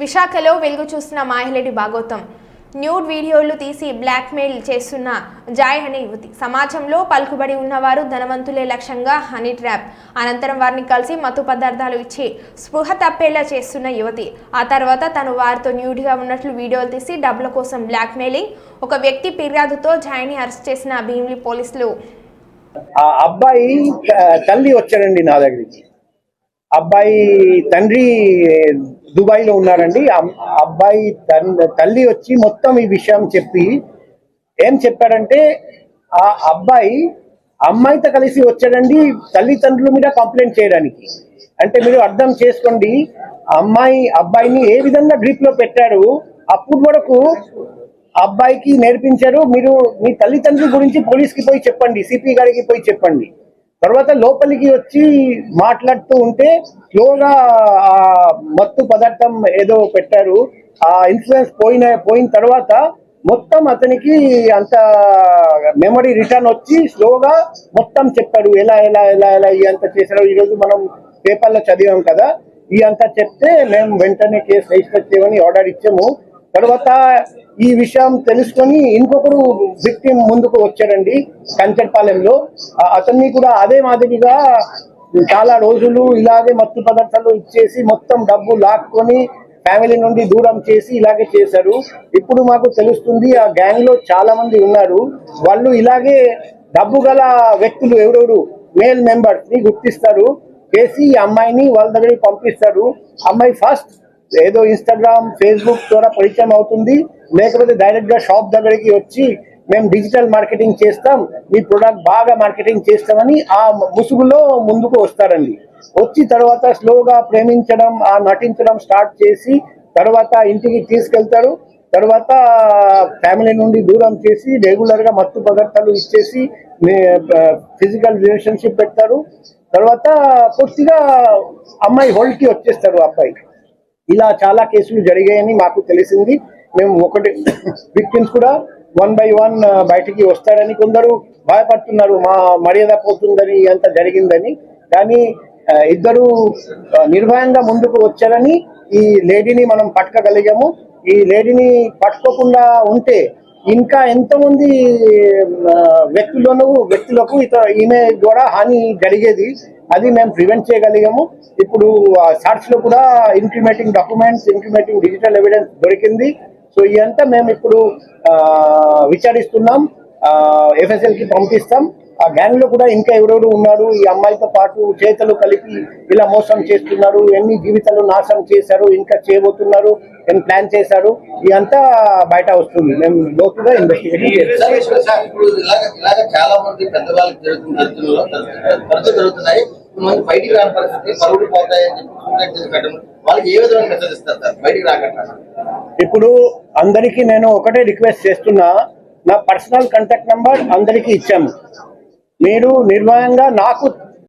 విశాఖలో వెలుగు చూస్తున్న మాహిలేడి భాగోతం. న్యూడ్ వీడియోలు తీసి బ్లాక్మెయిల్ చేస్తున్న జాయ్ అనే యువతి. సమాజంలో పలుకుబడి ఉన్నవారు ధనవంతులే లక్ష్యంగా హనీ ట్రాప్. అనంతరం వారిని కలిసి మత్తు పదార్థాలు ఇచ్చి స్పృహ తప్పేలా చేస్తున్న యువతి. ఆ తర్వాత తను వారితో న్యూడ్గా ఉన్నట్లు వీడియోలు తీసి డబ్బుల కోసం బ్లాక్మెయిలింగ్. ఒక వ్యక్తి ఫిర్యాదుతో జాయ్ని అరెస్ట్ చేసిన భీమిలి పోలీసులు. ఆ అబ్బాయి తల్లి వచ్చాడండి నా దగ్గరికి. అబ్బాయి తండ్రి దుబాయ్లో ఉన్నారండి అబ్బాయి తల్లి వచ్చి మొత్తం ఈ విషయం చెప్పి ఏం చెప్పాడంటే ఆ అబ్బాయి అమ్మాయితో కలిసి వచ్చాడండి తల్లిదండ్రుల మీద కంప్లైంట్ చేయడానికి. అంటే మీరు అర్థం చేసుకోండి అమ్మాయి అబ్బాయిని ఏ విధంగా గ్రిప్లో పెట్టారు అప్పుడు వరకు అబ్బాయికి నేర్పించారు. మీరు మీ తల్లిదండ్రుల గురించి పోలీస్కి పోయి చెప్పండి సిపి గారికి పోయి చెప్పండి. తర్వాత లోపలికి వచ్చి మాట్లాడుతూ ఉంటే స్లోగా ఆ మత్తు పదార్థం ఏదో పెట్టారు. ఆ ఇన్ఫ్లుయెన్స్ పోయిన పోయిన తర్వాత మొత్తం అతనికి అంత మెమరీ రిటర్న్ వచ్చి స్లోగా మొత్తం చెప్పాడు. ఎలా ఎలా ఎలా ఎలా ఈ అంత చేశారు ఈరోజు మనం పేపర్లో చదివాం కదా. ఈ అంతా చెప్తే మేము వెంటనే కేసు రిజిస్టర్ చేయమని ఆర్డర్ ఇచ్చాము. తర్వాత ఈ విషయం తెలుసుకొని ఇంకొకరు విక్టిమ్ ముందుకు వచ్చాడండి కంచర్పాలెంలో. అతన్ని కూడా అదే మాదిరిగా చాలా రోజులు ఇలాగే మత్తు పదార్థాలు ఇచ్చేసి మొత్తం డబ్బు లాక్కొని ఫ్యామిలీ నుండి దూరం చేసి ఇలాగే చేశారు. ఇప్పుడు మాకు తెలుస్తుంది ఆ గ్యాంగ్లో చాలా మంది ఉన్నారు. వాళ్ళు ఇలాగే డబ్బు గల వ్యక్తులు ఎవరెవరు? మేల్ మెంబర్స్ని గుర్తిస్తారు. చేసి ఈ అమ్మాయిని వాళ్ళ దగ్గరికి పంపిస్తారు అమ్మాయి ఫస్ట్ ఏదో ఇన్స్టాగ్రామ్ ఫేస్బుక్ ద్వారా పరిచయం అవుతుంది. లేకపోతే డైరెక్ట్గా షాప్ దగ్గరికి వచ్చి మేము డిజిటల్ మార్కెటింగ్ చేస్తాం. మీ ప్రొడక్ట్ బాగా మార్కెటింగ్ చేస్తామని ఆ ముసుగులో ముందుకు వస్తారండి. వచ్చి తర్వాత స్లోగా ప్రేమించడం ఆ నటించడం స్టార్ట్ చేసి తర్వాత ఇంటికి తీసుకెళ్తారు. తర్వాత ఫ్యామిలీ నుండి దూరం చేసి రెగ్యులర్గా మత్తు పదార్థాలు ఇచ్చేసి ఫిజికల్ రిలేషన్షిప్ పెడతారు. తర్వాత పూర్తిగా అమ్మాయి హోల్డ్కి వచ్చేస్తారు అబ్బాయి. ఇలా చాలా కేసులు జరిగాయని మాకు తెలిసింది. మేము ఒకటి విక్టిమ్స్ కూడా వన్ బై వన్ బయటికి వస్తాడని కొందరు భయపడుతున్నారు. మా మర్యాద పోతుందని అంత జరిగిందని. కానీ ఇద్దరు నిర్భయంగా ముందుకు వచ్చారని ఈ లేడీని మనం పట్టుకోగలిగాము. ఈ లేడీని పట్టుకోకుండా ఉంటే ఇంకా ఎంతమంది వ్యక్తులను వ్యక్తులకు ఇత ఈమె ద్వారా హాని జరిగేది. అది మేము ప్రివెంట్ చేయగలిగాము. ఇప్పుడు సార్ట్స్లో కూడా incriminating documents incriminating digital evidence దొరికింది. సో ఇదంతా మేము ఇప్పుడు ఆ, విచారిస్తున్నాం. ఎఫ్ఎస్ఎల్కి పంపిస్తాం. ఆ గ్యాంగ్లో కూడా ఇంకా ఎవరెవరు ఉన్నారు? ఈ అమ్మాయితో పాటు చేతలు కలిపి ఇలా మోసం చేస్తున్నారు ఎన్ని జీవితాలు నాశనం చేశారు ఇంకా చేయబోతున్నారు ఎన్ని ప్లాన్ చేశారు? ఇదంతా బయట వస్తుంది. మేము లోతుగా ఇన్వెస్టిగేషన్ చేస్తాం సార్, ఇప్పుడు సార్, ఇప్పుడు ఇలాగ ఇలాగ చాలా మంది పెద్దవాళ్ళకి జరుగుతున్న జరుగుతున్న తరచు జరుగుతున్నాయి. కొంతమంది బయటికి రాని పరిస్థితి పరుగులు పోతాయని చెప్పి సూసైడ్ చేసి పెట్టడం వాళ్ళకి ఏ విధమైన మెసేజ్ ఇస్తారు సార్? బయటికి రాకుండా. ఇప్పుడు అందరికీ నేను ఒకటే రిక్వెస్ట్ చేస్తున్నా. నా పర్సనల్ కాంటాక్ట్ నంబర్ అందరికీ ఇచ్చాము. మీరు నిర్భయంగా నాకు